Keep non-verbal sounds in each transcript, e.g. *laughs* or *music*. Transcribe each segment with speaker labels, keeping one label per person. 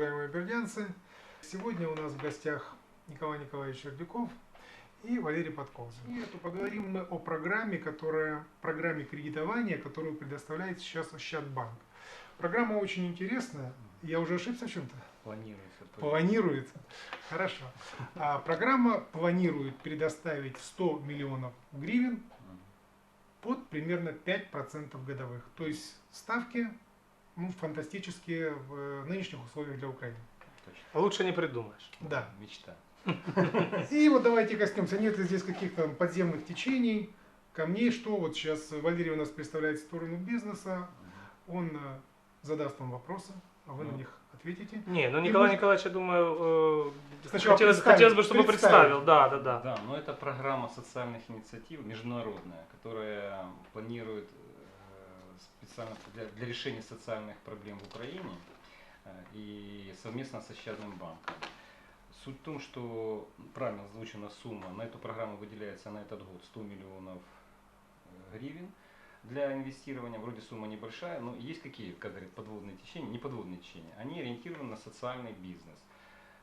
Speaker 1: уважаемые бердянцы! Сегодня у нас в гостях Николай Николаевич Сердюков и Валерий Подколзин. И это поговорим мы о программе, которая, программе кредитования, которую предоставляет сейчас Ощадбанк. Программа очень интересная. Я уже ошибся в чем-то?
Speaker 2: Планируется.
Speaker 1: Планируется. Хорошо. А программа планирует предоставить 100 миллионов гривен под примерно 5% годовых. То есть ставки ну, фантастические в нынешних условиях для Украины.
Speaker 2: Точно.
Speaker 3: Лучше не придумаешь.
Speaker 1: Да.
Speaker 2: Мечта. *laughs*
Speaker 1: И вот давайте коснемся, нет ли здесь каких-то подземных течений, камней, что вот сейчас Валерий у нас представляет сторону бизнеса, он э, задаст вам вопросы, а вы на
Speaker 2: Ну.
Speaker 1: них ответите.
Speaker 3: Не, ну Николай
Speaker 1: мы-
Speaker 3: Николаевич, я думаю, э,
Speaker 1: Сначала
Speaker 3: хотелось, хотелось бы, чтобы представил. Да, да, да.
Speaker 2: Да, но это программа социальных инициатив международная, которая планирует специально для, для решения социальных проблем в Украине э, и совместно с Ощадным банком. Суть в том, что правильно озвучена сумма, на эту программу выделяется на этот год 100 миллионов э, гривен для инвестирования. Вроде сумма небольшая, но есть какие, как говорят, подводные течения, не подводные течения. Они ориентированы на социальный бизнес.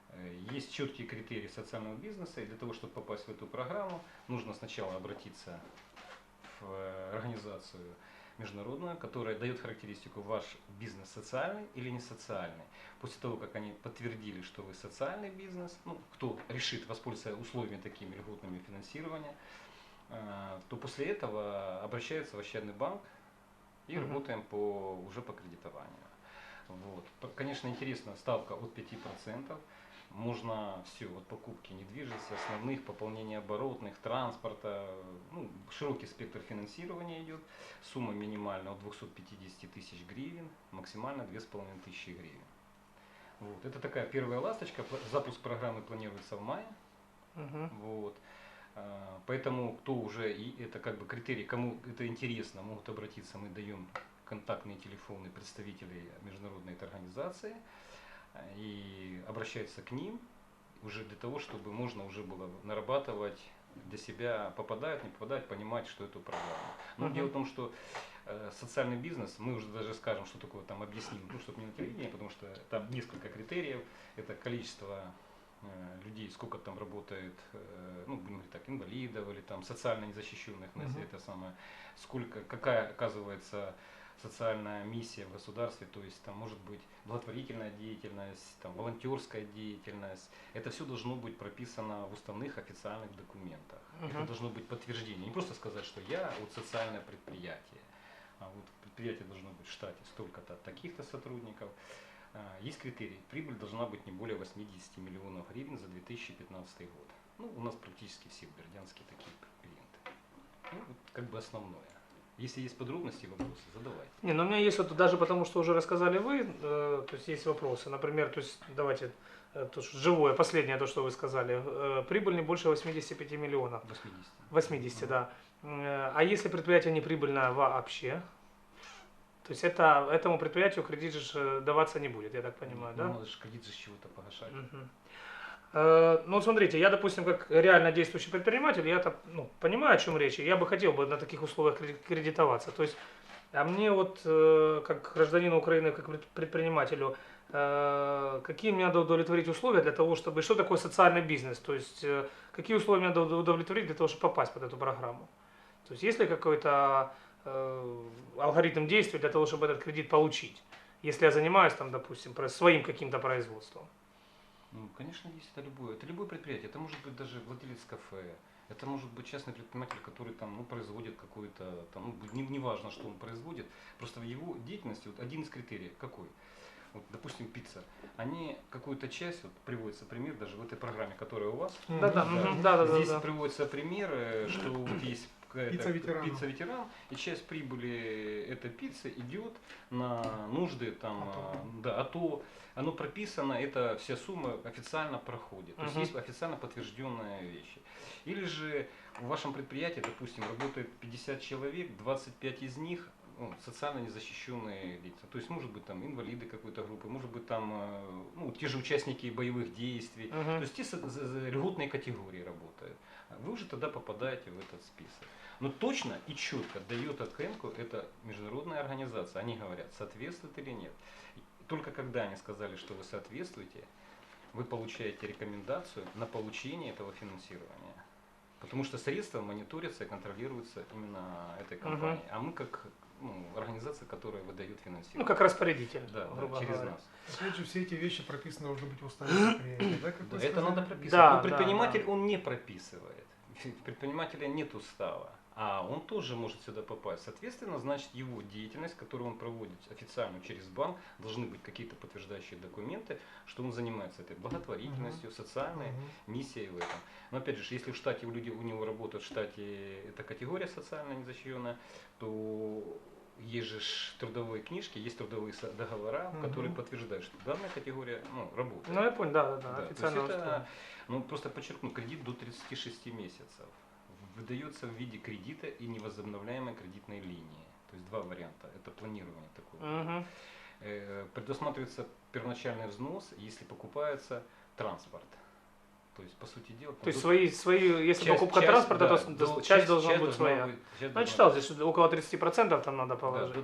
Speaker 2: Э, Есть четкие критерии социального бизнеса, и для того, чтобы попасть в эту программу, нужно сначала обратиться в организацию международную, которая дает характеристику ваш бизнес социальный или не социальный. После того, как они подтвердили, что вы социальный бизнес, ну, кто решит воспользоваться условиями такими льготными финансирования, э, то после этого обращается в Ощадный банк и
Speaker 3: Мгм.
Speaker 2: работаем по, уже по кредитованию. Вот. Конечно, интересно, ставка от 5%. Можно все, от покупки недвижимости, основных, пополнения оборотных, транспорта, ну, широкий спектр финансирования идет. Сумма минимальная от 250 тысяч гривен, максимально 2500 тысячи гривен. Вот. Это такая первая ласточка. Запуск программы планируется в мае.
Speaker 3: Мгм.
Speaker 2: Вот. А, Поэтому кто уже, и это как бы критерий, кому это интересно, могут обратиться, мы даем контактные телефоны представителей международной этой организации а, и обращаются к ним уже для того, чтобы можно уже было нарабатывать для себя, попадают, не попадают, понимать, что это программа. Но
Speaker 3: Мгм.
Speaker 2: дело в том, что э, социальный бизнес, мы уже даже скажем, что такое там объясним, ну, чтобы не на телевидении, потому что там несколько критериев, это количество э, людей, сколько там работает, э, ну, будем говорить так, инвалидов или там социально незащищенных, на
Speaker 1: Мгм.
Speaker 2: это самое, сколько, какая оказывается социальная миссия в государстве, то есть там может быть благотворительная деятельность, там волонтерская деятельность. Это все должно быть прописано в уставных официальных документах. Это
Speaker 3: Мгм.
Speaker 2: должно быть подтверждение. Не просто сказать, что я вот социальное предприятие, а вот предприятие должно быть в штате столько-то таких-то сотрудников. А, Есть критерий. Прибыль должна быть не более 80 миллионов гривен за 2015 год. Ну, у нас практически все в Бердянске такие клиенты. Ну, вот как бы основное. Если есть подробности и вопросы, задавайте.
Speaker 3: Не, ну у меня есть вот даже потому, что уже рассказали вы, э, то есть есть вопросы. Например, то есть давайте э, то, что живое, последнее то, что вы сказали. Э, прибыль не больше 85 миллионов.
Speaker 2: 80.
Speaker 3: 80, да. Э, А если предприятие не прибыльное вообще? То есть это, этому предприятию кредит же э, даваться не будет, я так понимаю,
Speaker 2: Ну,
Speaker 3: да?
Speaker 2: надо же кредит же с чего-то погашать.
Speaker 3: Мгм. Э, Ну, смотрите, я, допустим, как реально действующий предприниматель, я ну, понимаю, о чем речь, я бы хотел бы на таких условиях креди- кредитоваться. То есть, а мне вот, э, как гражданину Украины, как пред- предпринимателю, э, какие мне надо удовлетворить условия для того, чтобы... Что такое социальный бизнес? То есть, какие условия мне надо удовлетворить для того, чтобы попасть под эту программу? То есть, есть ли какой-то алгоритм действий для того, чтобы этот кредит получить? Если я занимаюсь, там, допустим, своим каким-то производством.
Speaker 2: Ну, конечно, есть это любое. Это любое предприятие. Это может быть даже владелец кафе. Это может быть частный предприниматель, который там, ну, производит какой-то, там, ну, не, не важно, что он производит. Просто в его деятельности вот один из критериев какой? Вот, допустим, пицца. Они какую-то часть, вот приводится пример даже в этой программе, которая у вас.
Speaker 1: Мгм.
Speaker 3: мгм, да-да-да,
Speaker 2: Здесь
Speaker 3: да.
Speaker 2: приводится пример, э, что вот есть
Speaker 1: Пицца ветерана.
Speaker 2: пицца ветеран, и часть прибыли этой пиццы идет на нужды там,
Speaker 1: АТО.
Speaker 2: а, да, а то оно прописано, это вся сумма официально проходит. То есть есть официально подтвержденные вещи. Или же в вашем предприятии, допустим, работает 50 человек, 25 из них ну, социально незащищенные лица. То есть может быть там инвалиды какой-то группы, может быть там э, ну, те же участники боевых действий.
Speaker 3: Мгм.
Speaker 2: То есть те льготные категории работают. Вы уже тогда попадаете в этот список. Но точно и четко дает оценку эта международная организация. Они говорят, соответствует или нет. только когда они сказали, что вы соответствуете, вы получаете рекомендацию на получение этого финансирования. Потому что средства мониторятся и контролируются именно этой компанией. А мы как ну, организация, которая выдает финансирование.
Speaker 3: Ну, как распорядитель,
Speaker 2: да, да,
Speaker 3: грубо
Speaker 2: через
Speaker 3: говоря.
Speaker 2: нас.
Speaker 1: Опять же, все эти вещи прописаны должны быть в уставе предприятия, да, как
Speaker 2: Да, это надо прописывать.
Speaker 3: Да,
Speaker 2: Но предприниматель,
Speaker 3: да,
Speaker 2: он не прописывает. У предпринимателя нет устава. А он тоже может сюда попасть. Соответственно, значит, его деятельность, которую он проводит официально через банк, должны быть какие-то подтверждающие документы, что он занимается этой благотворительностью, социальной миссией в этом. Но опять же, если в штате у людей у него работают в штате эта категория социально незащищенная, то есть же трудовые книжки, есть трудовые договора,
Speaker 1: Мгм.
Speaker 2: которые подтверждают, что данная категория ну, работает.
Speaker 3: Ну, я понял, да, да, да,
Speaker 2: Да,
Speaker 3: официально
Speaker 2: это, ну, просто подчеркну, кредит до 36 месяцев. Выдается в виде кредита и невозобновляемой кредитной линии. То есть два варианта. Это планирование такое.
Speaker 3: Мгм.
Speaker 2: Э, Предусматривается первоначальный взнос, если покупается транспорт. То есть, по сути дела...
Speaker 3: То есть свои, свои, если
Speaker 2: часть-
Speaker 3: покупка
Speaker 2: часть,
Speaker 3: транспорта,
Speaker 2: да,
Speaker 3: то
Speaker 2: до-
Speaker 3: часть,
Speaker 2: часть-
Speaker 3: должна
Speaker 2: часть
Speaker 3: быть своя.
Speaker 2: быть- часть
Speaker 3: Ну, я читал,
Speaker 2: быть.
Speaker 3: здесь около 30% там надо
Speaker 2: Да,
Speaker 3: положить.
Speaker 2: 30%.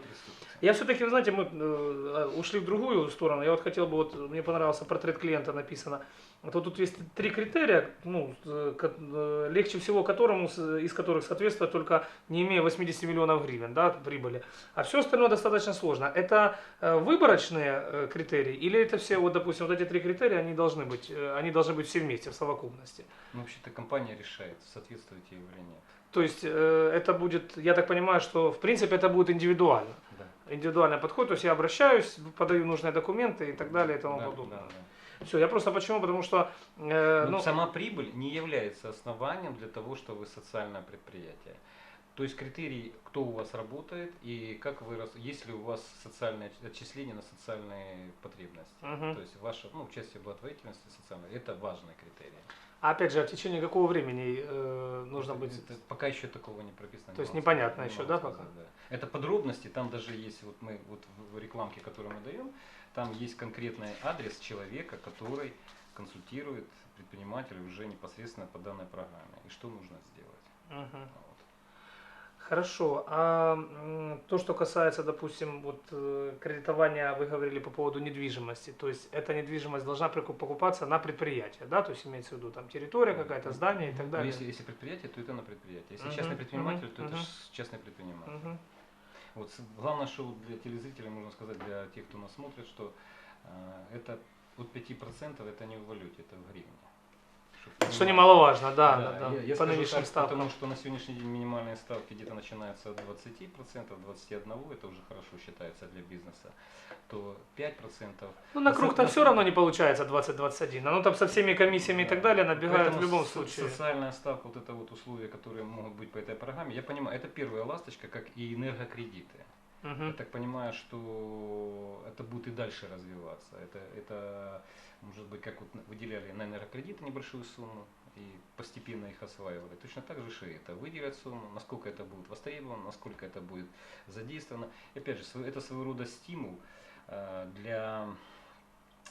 Speaker 3: Я все-таки, знаете, мы э, ушли в другую сторону. Я вот хотел бы, вот мне понравился портрет клиента написано. Вот тут есть три критерия, ну, э, э, легче всего которому, из которых соответствует только не имея 80 миллионов гривен, да, прибыли. А все остальное достаточно сложно. Это э, выборочные критерии или это все, вот, допустим, вот эти три критерия, они должны быть, они должны быть все вместе, в совокупности.
Speaker 2: Ну, вообще-то компания решает, соответствуете или нет.
Speaker 3: То есть это будет, я так понимаю, что в принципе это будет индивидуально.
Speaker 2: Да.
Speaker 3: Индивидуальный подход, то есть я обращаюсь, подаю нужные документы и так далее и тому
Speaker 2: Да,
Speaker 3: подобное.
Speaker 2: да, да.
Speaker 3: Все, я просто почему? Потому что э,
Speaker 2: Но
Speaker 3: ну,
Speaker 2: сама прибыль не является основанием для того, что вы социальное предприятие. То есть критерий, кто у вас работает и как вы, есть ли у вас социальное отч- отчисление на социальные потребности.
Speaker 3: Мгм.
Speaker 2: То есть ваше ну, участие в благотворительности социальной, это важный критерий.
Speaker 3: а опять же, в течение какого времени э, нужно
Speaker 2: Это-
Speaker 3: быть?
Speaker 2: это пока еще такого не прописано.
Speaker 3: То есть непонятно еще, да, пока?
Speaker 2: да. Это подробности, там даже есть, вот мы вот в рекламке, которую мы даем, там есть конкретный адрес человека, который консультирует предпринимателя уже непосредственно по данной программе и что нужно сделать.
Speaker 3: Мгм.
Speaker 2: Вот.
Speaker 3: Хорошо. А то, что касается, допустим, вот э, кредитования, вы говорили по поводу недвижимости. То есть эта недвижимость должна покупаться на предприятие, да? То есть имеется в виду там территория какая-то, здание и так
Speaker 2: Ну,
Speaker 3: далее.
Speaker 2: если, если предприятие, то это на предприятие. Если
Speaker 3: Мгм,
Speaker 2: частный предприниматель,
Speaker 3: мгм,
Speaker 2: то это ж частный предприниматель.
Speaker 3: Мгм.
Speaker 2: Вот, главное, что для телезрителей можно сказать, для тех, кто нас смотрит, что э, это от 5% это не в валюте, это в гривне.
Speaker 3: Что немаловажно, да, да, да.
Speaker 2: я, я
Speaker 3: по
Speaker 2: скажу так,
Speaker 3: ставкам.
Speaker 2: Потому что на сегодняшний день минимальные ставки где-то начинаются от 20%, 21%, это уже хорошо считается для бизнеса, то 5%.
Speaker 3: Ну, на круг-то все равно не получается 20-21. Оно там со всеми комиссиями и так далее набегает
Speaker 2: Поэтому
Speaker 3: в любом случае.
Speaker 2: Социальная ставка, вот это вот условия, которые могут быть по этой программе, я понимаю, это первая ласточка, как и энергокредиты. Я
Speaker 3: Мгм.
Speaker 2: так понимаю, что это будет и дальше развиваться. Это, это может быть, как вот выделяли на энергокредиты небольшую сумму и постепенно их осваивали. Точно так же и это. Выделят сумму, насколько это будет востребовано, насколько это будет задействовано. И опять же, это своего рода стимул э, для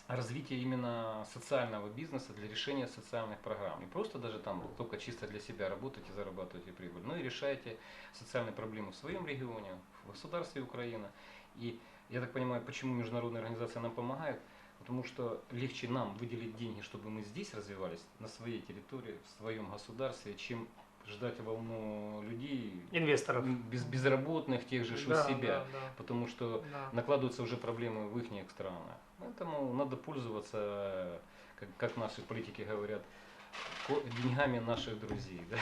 Speaker 2: развития именно социального бизнеса, для решения социальных программ. Не просто даже там только чисто для себя работать и зарабатывать прибыль, но и решаете социальные проблемы в своем регионе, в государстве Украина. И я так понимаю, почему международные организации нам помогают, потому что легче нам выделить деньги, чтобы мы здесь развивались, на своей территории, в своем государстве, чем ждать волну людей,
Speaker 3: Инвесторов.
Speaker 2: без, безработных, тех же, что
Speaker 3: Да,
Speaker 2: себя.
Speaker 3: да, да,
Speaker 2: Потому что
Speaker 3: да.
Speaker 2: накладываются уже проблемы в их странах. Поэтому надо пользоваться, как, как наши политики говорят, деньгами наших друзей. Да?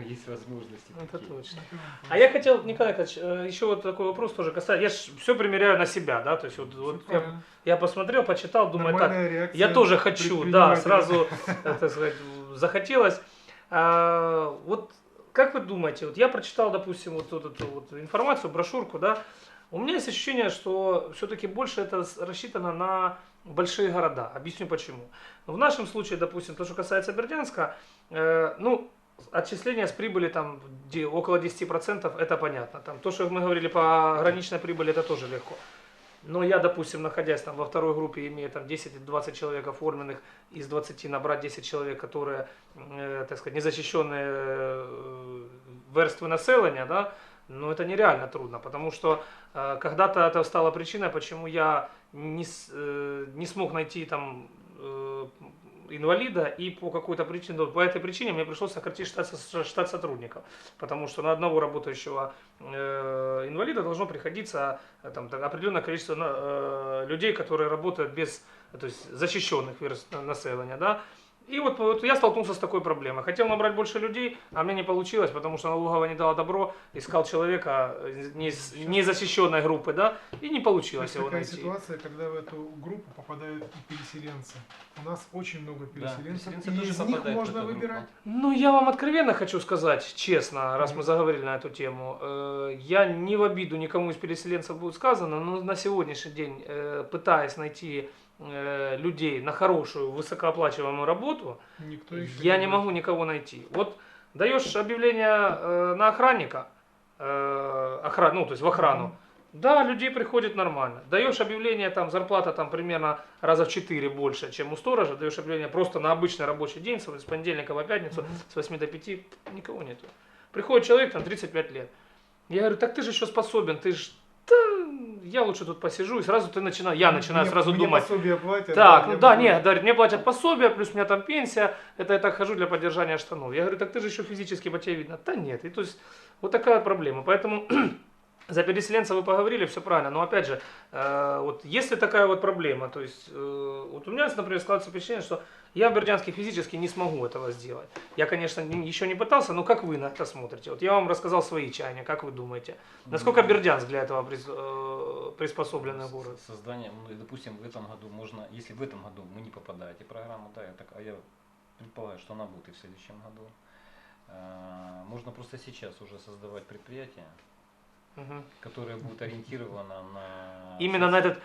Speaker 2: *laughs* Есть возможности
Speaker 3: Это
Speaker 2: такие.
Speaker 3: точно. А я хотел, Николай Николаевич, э, еще вот такой вопрос тоже касается. Я ж все примеряю на себя, да, то есть вот, вот я, я посмотрел, почитал, думаю, так,
Speaker 1: Нормальная реакция
Speaker 3: я тоже хочу, да, сразу, *laughs* так сказать, захотелось. А, вот как вы думаете, вот я прочитал, допустим, вот, вот эту вот информацию, брошюрку, да, у меня есть ощущение, что все-таки больше это рассчитано на большие города. Объясню почему. В нашем случае, допустим, то, что касается Бердянска, э, ну, отчисления с прибыли там де- около 10%, это понятно. Там, то, что мы говорили по граничной прибыли, это тоже легко. Но я, допустим, находясь там во второй группе, имея там 10-20 человек оформленных, из 20 набрать 10 человек, которые, э, так сказать, незащищенные э, верствы населения, да, Ну, это нереально трудно, потому что э, когда-то это стало причиной, почему я не, э, не смог найти там инвалида, и по какой-то причине, ну, по этой причине мне пришлось сократить штат, штат сотрудников, потому что на одного работающего э, инвалида должно приходиться э, там, определенное количество э, людей, которые работают без, то есть защищенных населения, да, и вот, вот я столкнулся с такой проблемой. Хотел набрать больше людей, а мне не получилось, потому что налоговая не дала добро, искал человека не из незащищенной группы, да, и не получилось
Speaker 1: Есть
Speaker 3: его
Speaker 1: такая
Speaker 3: найти.
Speaker 1: ситуация, когда в эту группу попадают и переселенцы. У нас очень много
Speaker 2: Да,
Speaker 1: переселенцев,
Speaker 2: переселенцы
Speaker 1: и
Speaker 2: тоже
Speaker 1: из них можно выбирать.
Speaker 3: Ну, я вам откровенно хочу сказать, честно, раз мы заговорили на эту тему, э, я не в обиду никому из переселенцев будет сказано, но на сегодняшний день, э, пытаясь найти э, людей на хорошую, высокооплачиваемую работу,
Speaker 1: Никто
Speaker 3: я не
Speaker 1: выбирает.
Speaker 3: могу никого найти. Вот даешь объявление э, на охранника, э, охран, ну, то есть в охрану, да, людей приходит нормально. Даешь объявление, там зарплата там примерно раза в 4 больше, чем у сторожа, даешь объявление просто на обычный рабочий день, с понедельника по пятницу, с 8 до 5, никого нету. Приходит человек, там 35 лет. Я говорю, так ты же еще способен, ты же, я лучше тут посижу, и сразу ты начинаешь, я начинаю
Speaker 1: Мне-
Speaker 3: сразу
Speaker 1: мне
Speaker 3: думать,
Speaker 1: пособие платят,
Speaker 3: так, ну
Speaker 1: я
Speaker 3: да, нет, говорит, мне платят пособие, плюс у меня там пенсия, это я так хожу для поддержания штанов. Я говорю, так ты же еще физически по тебе видно. Да нет, и то есть вот такая проблема. Поэтому *clears throat* за переселенца вы поговорили, все правильно, но опять же, э, вот если такая вот проблема, то есть э, вот у меня, например, складывается впечатление, что я в Бердянске физически не смогу этого сделать. Я, конечно, не- еще не пытался, но как вы на это смотрите? Вот я вам рассказал свои чаяния, как вы думаете? Насколько Бердянск для этого прис- э, приспособленный город?
Speaker 2: Создание, ну, допустим, в этом году можно, если в этом году мы не попадаете в программу, да, я так, а я предполагаю, что она будет и в следующем году, а, можно просто сейчас уже создавать предприятие,
Speaker 3: Мгм.
Speaker 2: которое будет ориентировано на...
Speaker 3: Именно на этот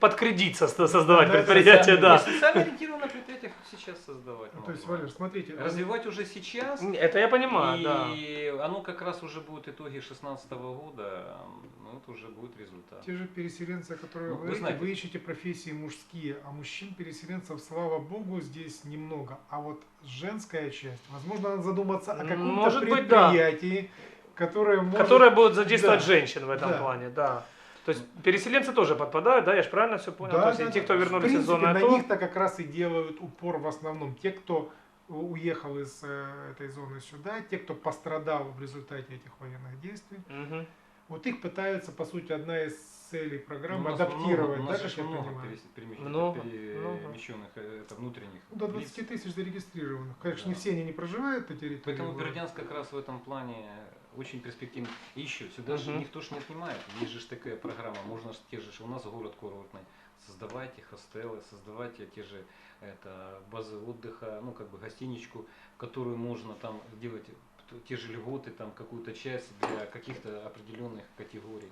Speaker 3: под кредит созда- создавать
Speaker 1: Да,
Speaker 3: предприятие,
Speaker 2: Социально-
Speaker 3: да.
Speaker 2: Социально ориентированное предприятие сейчас создавать.
Speaker 1: Ну, то есть. Валер, смотрите,
Speaker 2: Развивать уже сейчас.
Speaker 3: Это я понимаю, да.
Speaker 2: И оно как раз уже будет итоги 2016 года, ну, это уже будет результат.
Speaker 1: те же переселенцы, которые
Speaker 2: Ну,
Speaker 1: вы
Speaker 2: вы знаете-
Speaker 1: вы ищете профессии мужские, а мужчин-переселенцев, слава богу, здесь немного. А вот женская часть, возможно, надо задуматься о каком-то
Speaker 3: Может быть, да.
Speaker 1: Которое может...
Speaker 3: Которые будут задействовать
Speaker 1: Да.
Speaker 3: женщин в этом
Speaker 1: Да.
Speaker 3: плане, да. То есть переселенцы тоже подпадают, да, я же правильно все понял?
Speaker 1: Да,
Speaker 3: То есть
Speaker 1: да,
Speaker 3: те, кто вернулись из зоны
Speaker 1: на
Speaker 3: АТО,
Speaker 1: них-то как раз и делают упор в основном. Те, кто уехал из э, этой зоны сюда, те, кто пострадал в результате этих военных действий,
Speaker 3: Мгм.
Speaker 1: вот их пытаются, по сути, одна из целей программы
Speaker 2: Ну,
Speaker 1: адаптировать,
Speaker 2: много,
Speaker 1: да, как я
Speaker 2: много
Speaker 1: понимаю?
Speaker 2: перес- перемещ-
Speaker 3: Много,
Speaker 2: перемещенных, э, это внутренних
Speaker 1: Ну, до
Speaker 2: лиц.
Speaker 1: 20 тысяч зарегистрированных. Конечно, не
Speaker 2: Да.
Speaker 1: все они не проживают на территории.
Speaker 2: Поэтому. Бердянск как раз в этом плане очень перспективный. И еще, сюда же никто ж не отнимает. Есть же такая программа, можно ж те же, у нас город курортный, создавайте хостелы, создавайте те же это, базы отдыха, ну как бы гостиничку, которую можно там делать те же льготы, там какую-то часть для каких-то определенных категорий.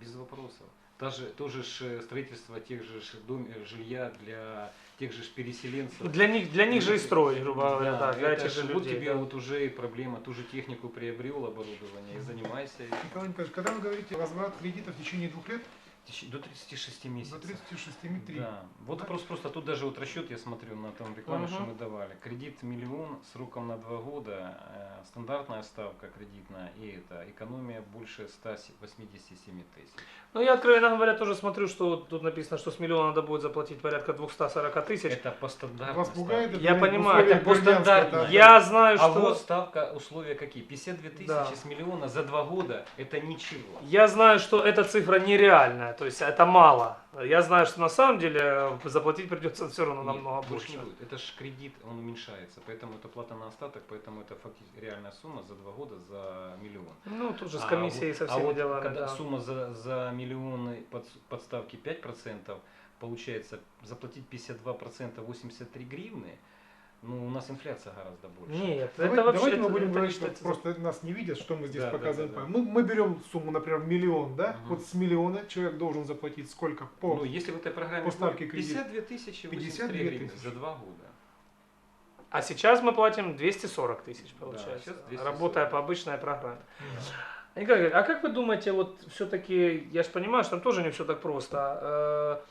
Speaker 2: Без вопросов. Даже тоже ж э, строительство тех же дом, э, жилья для тех же переселенцев.
Speaker 3: Для них, для них же и строить, грубо говоря, да, для
Speaker 2: это
Speaker 3: этих же
Speaker 2: ж вот
Speaker 3: людей.
Speaker 2: тебе
Speaker 3: да.
Speaker 2: вот уже и проблема, ту же технику приобрел, оборудование, и занимайся.
Speaker 1: Николай Николаевич, когда вы говорите возврат кредита в течение двух лет,
Speaker 2: До 36
Speaker 1: до
Speaker 2: месяцев.
Speaker 1: 36 3.
Speaker 2: Да. Вот просто, просто тут даже вот расчет я смотрю на том рекламе, что
Speaker 3: Мгм.
Speaker 2: мы давали. Кредит миллион сроком на два года, э, стандартная ставка кредитная и это экономия больше 187 тысяч.
Speaker 3: Ну, я, откровенно говоря, тоже смотрю, что вот тут написано, что с миллиона надо будет заплатить порядка 240 тысяч.
Speaker 2: Это по стандартной
Speaker 1: Вас пугает
Speaker 2: ставке.
Speaker 1: это
Speaker 3: Я понимаю,
Speaker 2: это по стандарту.
Speaker 1: да?
Speaker 3: Я знаю,
Speaker 2: А
Speaker 3: что...
Speaker 2: вот ставка, условия какие? 52 тысячи
Speaker 3: Да.
Speaker 2: с миллиона за два года, это ничего.
Speaker 3: Я знаю, что эта цифра нереальная, то есть это мало. Я знаю, что на самом деле заплатить придется все равно
Speaker 2: Нет,
Speaker 3: намного
Speaker 2: больше
Speaker 3: больше.
Speaker 2: не будет. Это же кредит, он уменьшается, поэтому это плата на остаток, поэтому это фактически реальная сумма за два года за миллион.
Speaker 3: Ну, тут же с
Speaker 2: А
Speaker 3: комиссией
Speaker 2: вот-
Speaker 3: со
Speaker 2: а
Speaker 3: всеми
Speaker 2: вот
Speaker 3: делами,
Speaker 2: когда
Speaker 3: да.
Speaker 2: сумма за, за миллионы под, подставки 5%, получается заплатить 52% 83 гривны, ну у нас инфляция гораздо больше.
Speaker 3: Нет,
Speaker 1: Давай-
Speaker 3: это вообще...
Speaker 1: давайте мы
Speaker 3: это-
Speaker 1: будем
Speaker 3: это
Speaker 1: говорить, что
Speaker 3: считается-
Speaker 1: просто нас не видят, что мы здесь
Speaker 2: Да, да,
Speaker 1: показываем.
Speaker 2: да, да.
Speaker 1: Мы, мы берем сумму, например, миллион, да?
Speaker 2: Мгм.
Speaker 1: Вот с миллиона человек должен заплатить сколько? По...
Speaker 2: Ну, если в этой программе
Speaker 1: по ставке
Speaker 2: будет
Speaker 1: кредита.
Speaker 2: 52 тысячи
Speaker 1: 52
Speaker 2: 83 гривны
Speaker 1: тысячи.
Speaker 2: за два года.
Speaker 3: А сейчас мы платим 240 тысяч,
Speaker 2: Да,
Speaker 3: получается,
Speaker 2: сейчас 240.
Speaker 3: работая по обычной программе. Николай Григорьевич, а как вы думаете, вот все-таки, я же понимаю, что там тоже не все так просто.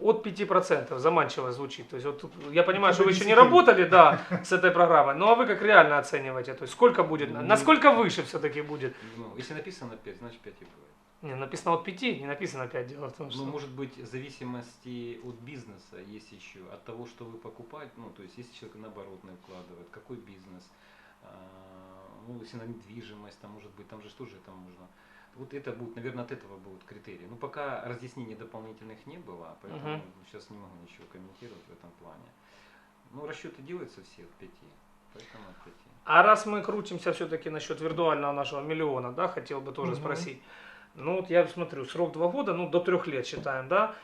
Speaker 3: От 5% заманчиво звучит. То есть вот я понимаю,
Speaker 1: Это
Speaker 3: что вы еще не
Speaker 1: 10.
Speaker 3: работали, да, с этой программой. Ну а вы как реально оцениваете? То есть сколько будет?
Speaker 2: Ну,
Speaker 3: Насколько выше все-таки будет?
Speaker 2: Ну, если написано 5, значит 5 и бывает.
Speaker 3: Не, написано от 5, не написано 5. Дело в том, что...
Speaker 2: Ну, может быть, в зависимости от бизнеса есть еще, от того, что вы покупаете, ну, то есть, если человек на оборотное вкладывает, какой бизнес, а, ну, если на недвижимость, там, может быть, там же тоже это можно. Вот это будет, наверное, от этого будут критерии. Ну, пока разъяснений дополнительных не было, поэтому
Speaker 3: Мгм.
Speaker 2: сейчас не могу ничего комментировать в этом плане. Ну, расчеты делаются все от 5, поэтому от 5.
Speaker 3: А раз мы крутимся все-таки насчет виртуального нашего миллиона, да, хотел бы тоже
Speaker 1: Мгм.
Speaker 3: спросить. Ну вот я смотрю, срок два года, ну до трех лет считаем, да.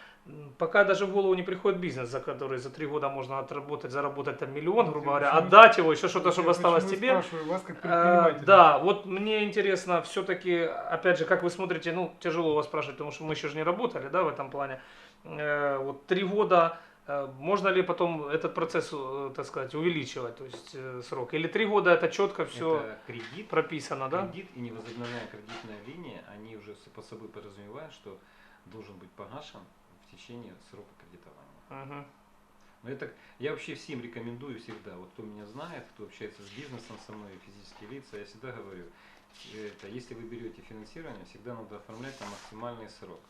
Speaker 3: Пока даже в голову не приходит бизнес, за который за три года можно отработать, заработать там миллион, грубо
Speaker 1: Я
Speaker 3: говоря,
Speaker 1: почему-
Speaker 3: отдать его, еще что-то, чтобы осталось тебе.
Speaker 1: вас как предпринимателя.
Speaker 3: Да, вот мне интересно, все-таки, опять же, как вы смотрите, ну, тяжело у вас спрашивать, потому что мы еще же не работали, да, в этом плане. Э, Вот три года, э, можно ли потом этот процесс, э, так сказать, увеличивать, то есть э, срок? Или три года это четко все
Speaker 2: Это кредит,
Speaker 3: прописано, да?
Speaker 2: Кредит и невозобновляемая кредитная линия, они уже по собой подразумевают, что должен быть погашен в течение срока кредитования.
Speaker 3: Мгм.
Speaker 2: Но это, я вообще всем рекомендую всегда, вот кто меня знает, кто общается с бизнесом со мной, физические лица, я всегда говорю, это, если вы берете финансирование, всегда надо оформлять на максимальный срок,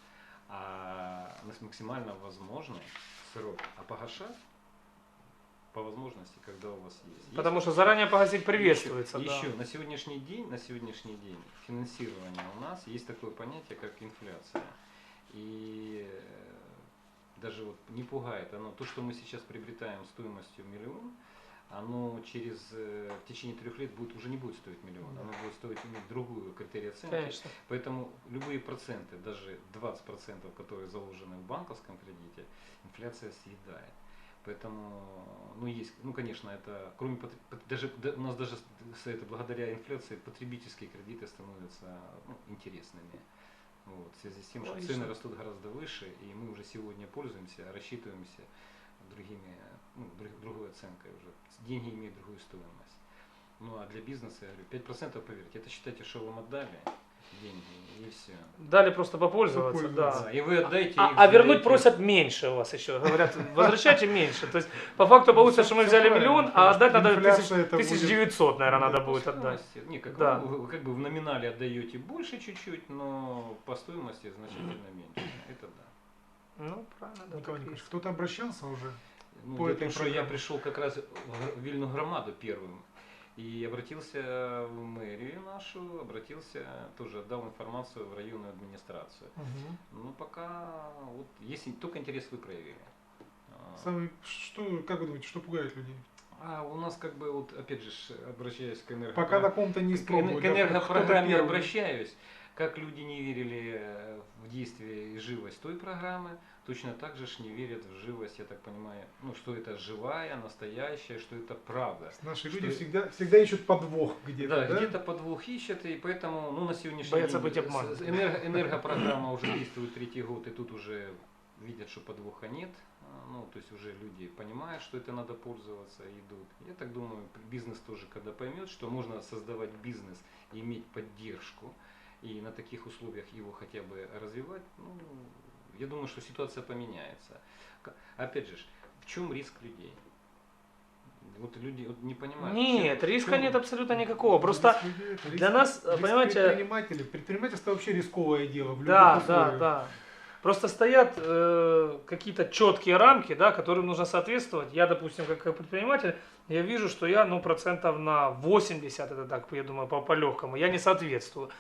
Speaker 2: а на максимально возможный срок, а погашать по возможности, когда у вас есть.
Speaker 3: Потому
Speaker 2: Есть
Speaker 3: что заранее погасить приветствуется,
Speaker 2: еще,
Speaker 3: да.
Speaker 2: еще на сегодняшний день, на сегодняшний день финансирование у нас есть такое понятие, как инфляция. И э, даже вот не пугает оно, то, что мы сейчас приобретаем стоимостью миллион, оно через э, в течение трех лет будет уже не будет стоить миллион, оно будет стоить иметь другую критерий оценки.
Speaker 3: Конечно.
Speaker 2: Поэтому любые проценты, даже 20%, которые заложены в банковском кредите, инфляция съедает. Поэтому, ну есть, ну конечно, это кроме даже да, у нас даже это благодаря инфляции потребительские кредиты становятся ну, интересными. Вот, в связи с тем, что
Speaker 3: Логично.
Speaker 2: цены растут гораздо выше, и мы уже сегодня пользуемся, рассчитываемся другими, ну, друг- другой оценкой уже. Деньги имеют другую стоимость. Ну а для бизнеса, я говорю, 5% поверьте, это считайте, что вам отдали деньги, и все.
Speaker 3: Дали просто попользоваться,
Speaker 1: Попользоваться.
Speaker 3: да.
Speaker 2: и вы отдайте
Speaker 3: А,
Speaker 2: их
Speaker 3: а вернуть
Speaker 2: эти-
Speaker 3: просят меньше у вас еще. Говорят, возвращайте меньше. То есть по факту получится, что мы взяли миллион, а отдать надо
Speaker 1: инфляция
Speaker 3: тысяч-
Speaker 1: это будет-
Speaker 3: 1900, наверное, надо будет отдать.
Speaker 2: Не, как, бы в номинале отдаете больше чуть-чуть, но по стоимости значительно меньше. Это да.
Speaker 3: Ну, правильно, да.
Speaker 1: Николай Николаевич, кто-то обращался уже?
Speaker 2: Ну,
Speaker 1: По
Speaker 2: в
Speaker 1: этой
Speaker 2: что я пришел как раз в Вильну громаду первым. И обратился в мэрию нашу, обратился, тоже отдал информацию в районную администрацию. Ну, пока, вот, если только интерес вы проявили. А,
Speaker 1: Самый, что, как вы думаете, что пугает людей?
Speaker 2: А у нас как бы, вот опять же, ж, обращаясь к энерго...
Speaker 1: Пока на ком-то не
Speaker 2: к,
Speaker 1: испробовали.
Speaker 2: к
Speaker 1: кто-то
Speaker 2: энергопрограмме обращаюсь, как люди не верили э, в действие и живость той программы, точно так же ж не верят в живость, я так понимаю, ну, что это живая, настоящая, что это правда.
Speaker 1: Наши
Speaker 2: Что-
Speaker 1: люди всегда, всегда ищут подвох где-то,
Speaker 2: Да,
Speaker 1: да?
Speaker 2: где-то подвох ищет, и поэтому ну, на сегодняшний
Speaker 3: Боятся
Speaker 2: день
Speaker 3: быть обманутыми.
Speaker 2: с- энерго- энергопрограмма уже действует третий год, и тут уже видят, что подвоха нет. А, Ну, то есть уже люди понимают, что это надо пользоваться, идут. Я так думаю, бизнес тоже, когда поймет, что можно создавать бизнес и иметь поддержку, и на таких условиях его хотя бы развивать, ну, я думаю, что ситуация поменяется. Опять же, в чем риск людей? Вот люди вот не понимают.
Speaker 3: Нет,
Speaker 2: чем-
Speaker 3: риска
Speaker 2: чем-
Speaker 3: нет абсолютно никакого. Просто
Speaker 1: Риск
Speaker 3: для
Speaker 1: риск-
Speaker 3: нас,
Speaker 1: риск
Speaker 3: понимаете-
Speaker 1: предпринимателей. Предпринимательство вообще рисковое дело. В
Speaker 3: Да,
Speaker 1: любых
Speaker 3: да, да. Просто стоят э, какие-то четкие рамки, да, которым нужно соответствовать. Я, допустим, как, как предприниматель, я вижу, что я, ну, процентов на 80, это так, я думаю, по, по легкому, я не соответствую.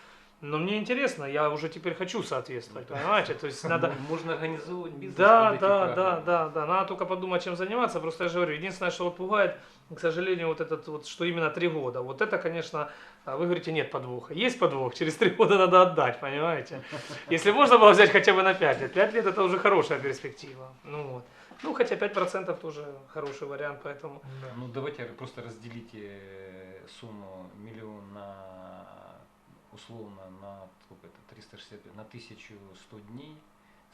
Speaker 3: Но мне интересно, я уже теперь хочу соответствовать, понимаете? То есть надо... *laughs*
Speaker 2: Можно организовывать бизнес.
Speaker 3: Да, да, да, да, да. Надо только подумать, чем заниматься. Просто я же говорю, единственное, что вот пугает, к сожалению, вот этот вот, что именно три года. Вот это, конечно, а вы говорите, нет подвоха. Есть подвох, через три *laughs* года надо отдать, понимаете? *laughs* Если можно было взять хотя бы на 5 лет. 5 лет это уже хорошая перспектива. Ну вот. Ну, хотя 5% тоже хороший вариант, поэтому...
Speaker 1: Да.
Speaker 2: Ну давайте просто разделите сумму миллион на условно на сколько это 365 на 1100 дней.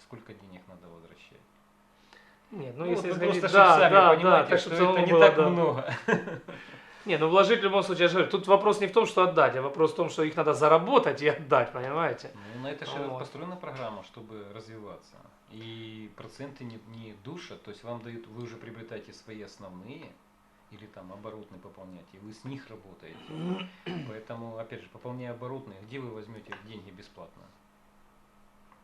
Speaker 2: Сколько денег надо возвращать?
Speaker 3: Нет, ну,
Speaker 2: Ну,
Speaker 3: если
Speaker 2: вот
Speaker 3: исходить-
Speaker 2: просто
Speaker 3: да,
Speaker 2: сами
Speaker 3: да, да,
Speaker 2: понимаете,
Speaker 3: так,
Speaker 2: что это не
Speaker 3: было,
Speaker 2: так
Speaker 3: да.
Speaker 2: много. *laughs*
Speaker 3: Не, ну вложить в любом случае, я же говорю, тут вопрос не в том, что отдать, а вопрос в том, что их надо заработать и отдать, понимаете?
Speaker 2: Ну, на это же
Speaker 3: Вот.
Speaker 2: построена программа, чтобы развиваться. И проценты не, не душат, то есть вам дают, вы уже приобретаете свои основные, или там оборотные пополняете, и вы с них работаете. Поэтому, опять же, пополняя оборотные, где вы возьмете деньги бесплатно?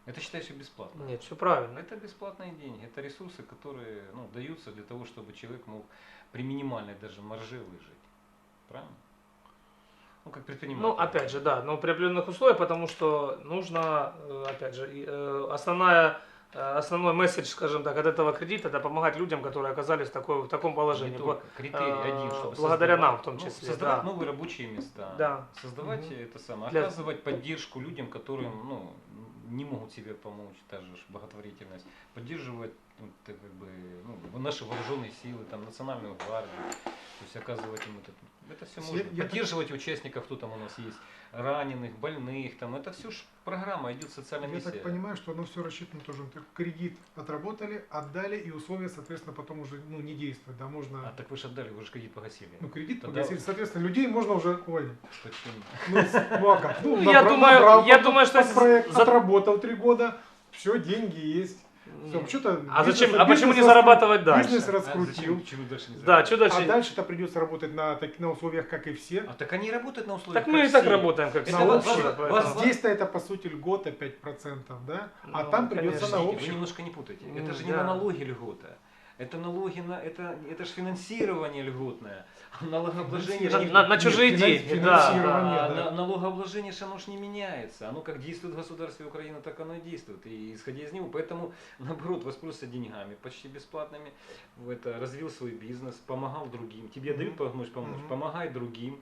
Speaker 2: Это считается бесплатно.
Speaker 3: Нет, все правильно.
Speaker 2: Это бесплатные деньги, это ресурсы, которые ну, даются для того, чтобы человек мог при минимальной даже марже выжить. Правильно? Ну, как предприниматель.
Speaker 3: Ну, опять же, да, но при определенных условиях, потому что нужно, э, опять же, э, основная, основной месседж, скажем так, от этого кредита, это помогать людям, которые оказались в, такой, в таком положении.
Speaker 2: Не. Критерий
Speaker 3: э,
Speaker 2: один, чтобы
Speaker 3: благодаря
Speaker 2: создавать-
Speaker 3: нам в том
Speaker 2: ну,
Speaker 3: числе,
Speaker 2: создавать
Speaker 3: да.
Speaker 2: новые рабочие места.
Speaker 3: Да.
Speaker 2: Создавать
Speaker 1: Мгм.
Speaker 2: это самое,
Speaker 3: Для-
Speaker 2: оказывать поддержку людям, которым ну, не могут себе помочь, та же ж благотворительность, поддерживать ну, это как бы, ну, наши вооруженные силы, там, национальную гвардию, то есть оказывать им это, это все можно.
Speaker 1: я так-
Speaker 2: поддерживать участников, кто там у нас есть, раненых, больных, там, это все ж программа, идет социальная
Speaker 1: Я
Speaker 2: миссия.
Speaker 1: так понимаю, что оно все рассчитано тоже. Кредит отработали, отдали, и условия, соответственно, потом уже ну, не действуют. Да, можно.
Speaker 2: А так вы же отдали, вы же кредит погасили.
Speaker 1: Ну, кредит
Speaker 2: Тогда-
Speaker 1: погасили, соответственно, людей можно уже.
Speaker 2: Почему?
Speaker 1: Ну, ну, а как? Ну,
Speaker 3: Ну, я думаю-
Speaker 1: набрал
Speaker 3: я думаю, что
Speaker 1: проект,
Speaker 3: за-
Speaker 1: отработал три года, все, деньги есть. Всё,
Speaker 3: Нет.
Speaker 1: что-то
Speaker 3: А
Speaker 1: бизнес-
Speaker 3: зачем? А почему не зарабатывать
Speaker 1: раскру- Бизнес
Speaker 3: дальше?
Speaker 2: А зачем,
Speaker 1: раскрутил.
Speaker 2: почему дальше не
Speaker 3: Да, что дальше?
Speaker 1: А дальше-то придется работать на, так, на условиях, как и все.
Speaker 2: А так они работают на условиях.
Speaker 3: Так мы
Speaker 2: как
Speaker 3: и так
Speaker 2: все.
Speaker 3: работаем, как
Speaker 2: Это
Speaker 3: все поэтому-
Speaker 2: вас-
Speaker 1: Здесь-то это, по сути, льгота 5%, да? А
Speaker 3: Ну,
Speaker 1: там придется
Speaker 3: конечно.
Speaker 1: на общем.
Speaker 2: Вы немножко не путайте. Это же не
Speaker 3: да.
Speaker 2: на налоги льгота. Это налоги на это это же финансирование льготное. *laughs* Налогообложение
Speaker 3: На,
Speaker 2: ж
Speaker 3: на- на чужие деньги, да, да.
Speaker 2: на- налогообложение же оно ж не меняется. Оно как действует в государстве Украины, так оно и действует. И исходя из него, поэтому наоборот воспользовался деньгами почти бесплатными. Это развил свой бизнес, помогал другим. Тебе
Speaker 1: Мгм.
Speaker 2: дают помочь, помочь,
Speaker 1: Мгм.
Speaker 2: помогай другим.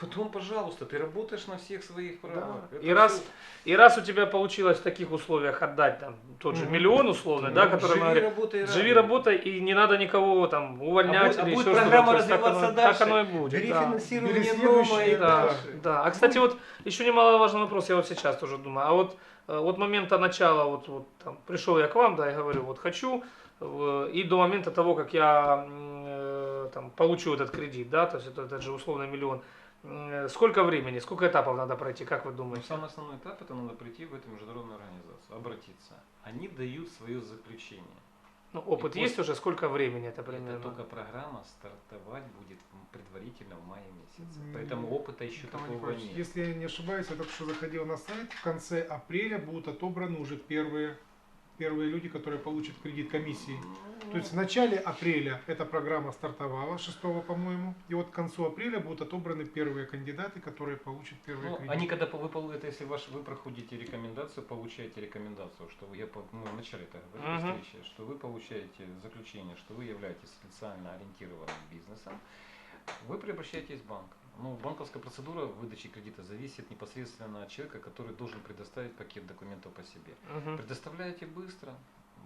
Speaker 2: Потом, пожалуйста, ты работаешь на всех своих правах. Это
Speaker 3: И раз, и раз у тебя получилось в таких условиях отдать там тот же
Speaker 1: Мгм.
Speaker 3: миллион условный, да,
Speaker 2: Ну,
Speaker 3: который мы
Speaker 2: живи,
Speaker 3: говорим,
Speaker 2: работай,
Speaker 3: живи, работай, и не надо никого там увольнять
Speaker 2: А будет- а
Speaker 3: или
Speaker 2: будет
Speaker 3: еще что-то.
Speaker 2: программа
Speaker 3: То есть так
Speaker 2: развиваться
Speaker 3: оно-
Speaker 2: дальше.
Speaker 3: Так оно и будет.
Speaker 2: Бери
Speaker 3: да.
Speaker 2: финансирование и
Speaker 3: Да,
Speaker 2: дальше.
Speaker 3: да. А кстати, вот еще немаловажный вопрос, я вот сейчас тоже думаю. А вот э, от момента начала, вот, вот там, пришел я к вам, да, и говорю, вот хочу, и до момента того, как я э, там, получу этот кредит, да, то есть это, этот же условный миллион, сколько времени, сколько этапов надо пройти, как вы думаете?
Speaker 2: самый основной этап это надо прийти в эту международную организацию, обратиться. Они дают свое заключение.
Speaker 3: Ну, опыт
Speaker 2: И
Speaker 3: есть
Speaker 2: после-
Speaker 3: уже, сколько времени это примерно?
Speaker 2: Это только программа стартовать будет предварительно в мае месяце.
Speaker 1: М,
Speaker 2: Поэтому опыта еще
Speaker 1: Николай
Speaker 2: такого
Speaker 1: Николаевич,
Speaker 2: нет.
Speaker 1: Если я не ошибаюсь, я только что заходил на сайт, в конце апреля будут отобраны уже первые, первые люди, которые получат кредит комиссии.
Speaker 2: Ну,
Speaker 1: То есть в начале апреля эта программа стартовала, 6 по-моему, и вот к концу апреля будут отобраны первые кандидаты, которые получат первые
Speaker 2: ну,
Speaker 1: кредиты.
Speaker 2: они когда вы, это если ваш, вы проходите рекомендацию, получаете рекомендацию, что вы, я по- мы в начале это говорили
Speaker 3: Мгм.
Speaker 2: встречи, что вы получаете заключение, что вы являетесь социально ориентированным бизнесом, вы преобращаетесь в банк. Ну, банковская процедура выдачи кредита зависит непосредственно от человека, который должен предоставить пакет документов по себе.
Speaker 3: Мгм.
Speaker 2: Предоставляете быстро,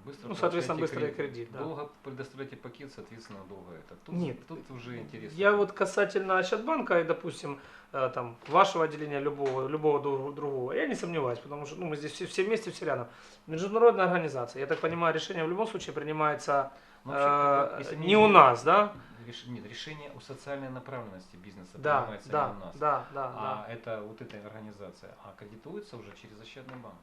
Speaker 2: быстро
Speaker 3: Ну, соответственно, быстрый кредит, да.
Speaker 2: Долго предоставляете пакет, соответственно, долго это. Тут,
Speaker 3: Нет.
Speaker 2: тут уже интересно.
Speaker 3: Я вот касательно Ощадбанка и, допустим, э, там, вашего отделения, любого, любого друг- другого, я не сомневаюсь, потому что ну, мы здесь все, все вместе, все рядом. Международная организация, я так понимаю, решение в любом случае принимается
Speaker 2: Ну,
Speaker 3: э,
Speaker 2: вообще, если
Speaker 3: не у нас, да?
Speaker 2: Реш- Нет, решение о социальной направленности бизнеса
Speaker 3: Да,
Speaker 2: принимается
Speaker 3: да,
Speaker 2: не у нас.
Speaker 3: да, да,
Speaker 2: а
Speaker 3: да.
Speaker 2: это вот эта организация, а кредитуется уже через Ощадный банк.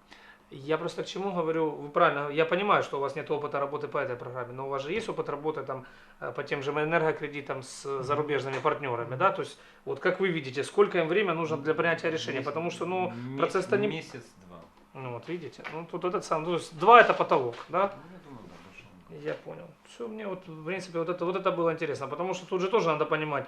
Speaker 3: Я просто к чему говорю, вы правильно, я понимаю, что у вас нет опыта работы по этой программе, но у вас же есть опыт работы там э, по тем же энергокредитам с зарубежными партнерами, да, то есть вот как вы видите, сколько им время нужно для принятия решения,
Speaker 2: Месяц-
Speaker 3: потому что, ну, процесс-то не-
Speaker 2: Месяц-два.
Speaker 3: ну вот видите, ну тут этот сам, то есть два это потолок, да?
Speaker 2: Ну, я
Speaker 3: понял. Все, мне вот, в принципе, вот это, вот это было интересно, потому что тут же тоже надо понимать,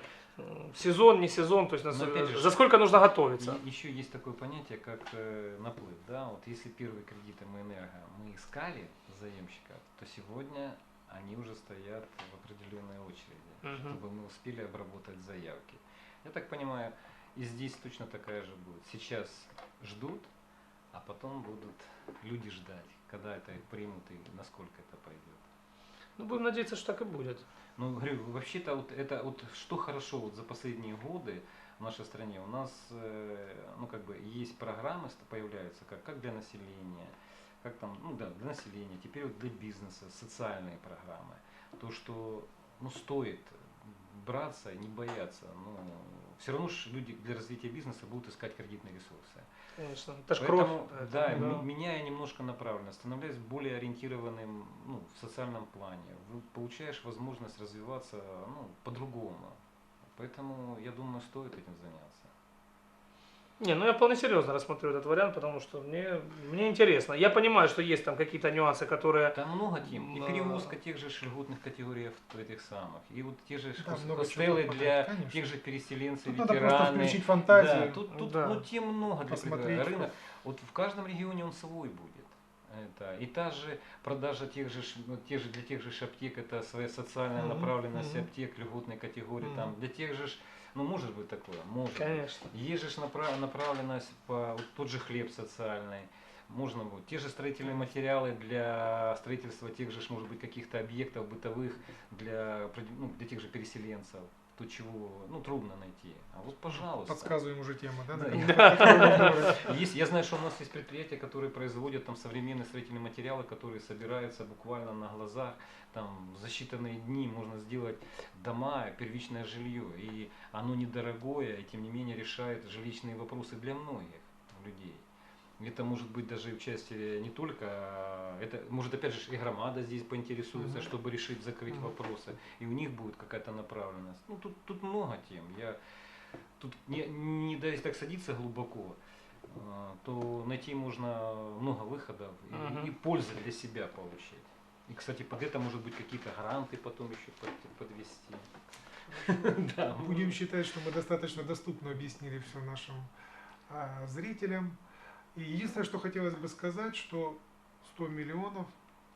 Speaker 3: сезон, не сезон, то есть нас-
Speaker 2: Но опять же,
Speaker 3: за сколько нужно готовиться.
Speaker 2: И еще есть такое понятие, как э, наплыв. Да? Вот если первые кредиты мы энерго мы искали заемщиков, то сегодня они уже стоят в определенной очереди,
Speaker 3: Мгм.
Speaker 2: чтобы мы успели обработать заявки. Я так понимаю, и здесь точно такая же будет. Сейчас ждут, а потом будут люди ждать, когда это примут и насколько это пойдет.
Speaker 3: Ну, будем надеяться, что так и будет.
Speaker 2: Ну, говорю, вообще-то вот это вот что хорошо вот за последние годы в нашей стране у нас, э, ну как бы есть программы ст- появляются как как для населения, как там, ну да, для населения, теперь вот для бизнеса, социальные программы. То, что ну стоит браться не бояться. Ну, все равно ж люди для развития бизнеса будут искать кредитные ресурсы.
Speaker 3: Конечно. Это ж кровь.
Speaker 2: Поэтому,
Speaker 3: поэтому,
Speaker 2: да,
Speaker 3: да.
Speaker 2: меняя немножко направленность, становляясь более ориентированным ну, в социальном плане, получаешь возможность развиваться ну, по-другому. Поэтому, я думаю, стоит этим заняться.
Speaker 3: Не, ну я вполне серьезно рассмотрю этот вариант, потому что мне, мне интересно. Я понимаю, что есть там какие-то нюансы, которые...
Speaker 2: Там много тем. И перевозка тех же льготных категорий авто- этих самых. И вот те же
Speaker 1: Да,
Speaker 2: хостелы для
Speaker 1: конечно.
Speaker 2: тех же переселенцев,
Speaker 1: Тут надо просто
Speaker 2: ветераны.
Speaker 1: включить фантазию.
Speaker 2: Да, тут, тут
Speaker 3: Да.
Speaker 2: ну, тем много для
Speaker 1: Посмотреть.
Speaker 2: рынок. Вот в каждом регионе он свой будет. Это, и та же продажа тех же, ну, те же, для тех же аптек, это своя социальная
Speaker 1: Мгм,
Speaker 2: направленность
Speaker 1: мгм.
Speaker 2: аптек льготной категории.
Speaker 1: Мгм.
Speaker 2: Там, для тех же, ж, ну может быть такое, может.
Speaker 3: Конечно.
Speaker 2: Есть же направ- направленность по вот тот же хлеб социальный. Можно будет. Те же строительные материалы для строительства тех же, может быть, каких-то объектов бытовых для, ну, для тех же переселенцев. То, чего ну, трудно найти. А вот, пожалуйста.
Speaker 1: Подсказываем уже тему, да?
Speaker 2: Да, *laughs* Есть, я знаю, что у нас есть предприятия, которые производят там современные строительные материалы, которые собираются буквально на глазах. Там за считанные дни можно сделать дома, первичное жилье. И оно недорогое, и тем не менее решает жилищные вопросы для многих людей. Это может быть даже участие не только, а, это может опять же и громада здесь поинтересуется,
Speaker 1: Мгм.
Speaker 2: чтобы решить, закрыть
Speaker 1: Мгм.
Speaker 2: вопросы. И у них будет какая-то направленность. Ну тут, тут много тем. Я тут не, не да, если так садиться глубоко, а, то найти можно много выходов и,
Speaker 3: Мгм.
Speaker 2: и пользы для себя получить. И, кстати, под это может быть какие-то гранты потом еще под- подвести. *laughs* Да,
Speaker 1: Будем считать, что мы достаточно доступно объяснили все нашим а, зрителям. И единственное, что хотелось бы сказать, что 100 миллионов,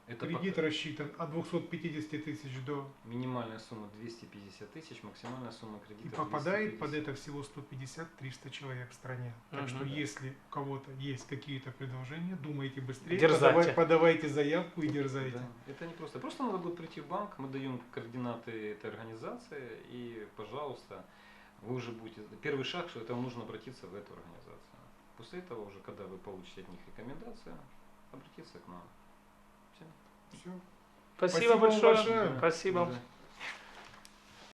Speaker 2: это
Speaker 1: кредит
Speaker 2: пока
Speaker 1: рассчитан от 250 тысяч до...
Speaker 2: минимальная сумма 250 тысяч, максимальная сумма кредита
Speaker 1: И попадает
Speaker 2: 250.
Speaker 1: под это всего 150-300 человек в стране. Так что
Speaker 3: Мгм.
Speaker 1: если у кого-то есть какие-то предложения, думайте быстрее,
Speaker 3: Дерзайте.
Speaker 1: подавай- подавайте заявку и дерзайте.
Speaker 2: Да, это не просто. Просто надо будет прийти в банк, мы даем координаты этой организации, и, пожалуйста, вы уже будете... Первый шаг, что это вам нужно обратиться в эту организацию. После этого уже, когда вы получите от них рекомендацию, обратиться к нам. Все.
Speaker 1: Все.
Speaker 3: Спасибо,
Speaker 1: Спасибо
Speaker 3: большое.
Speaker 1: большое.
Speaker 3: Спасибо.
Speaker 2: Да.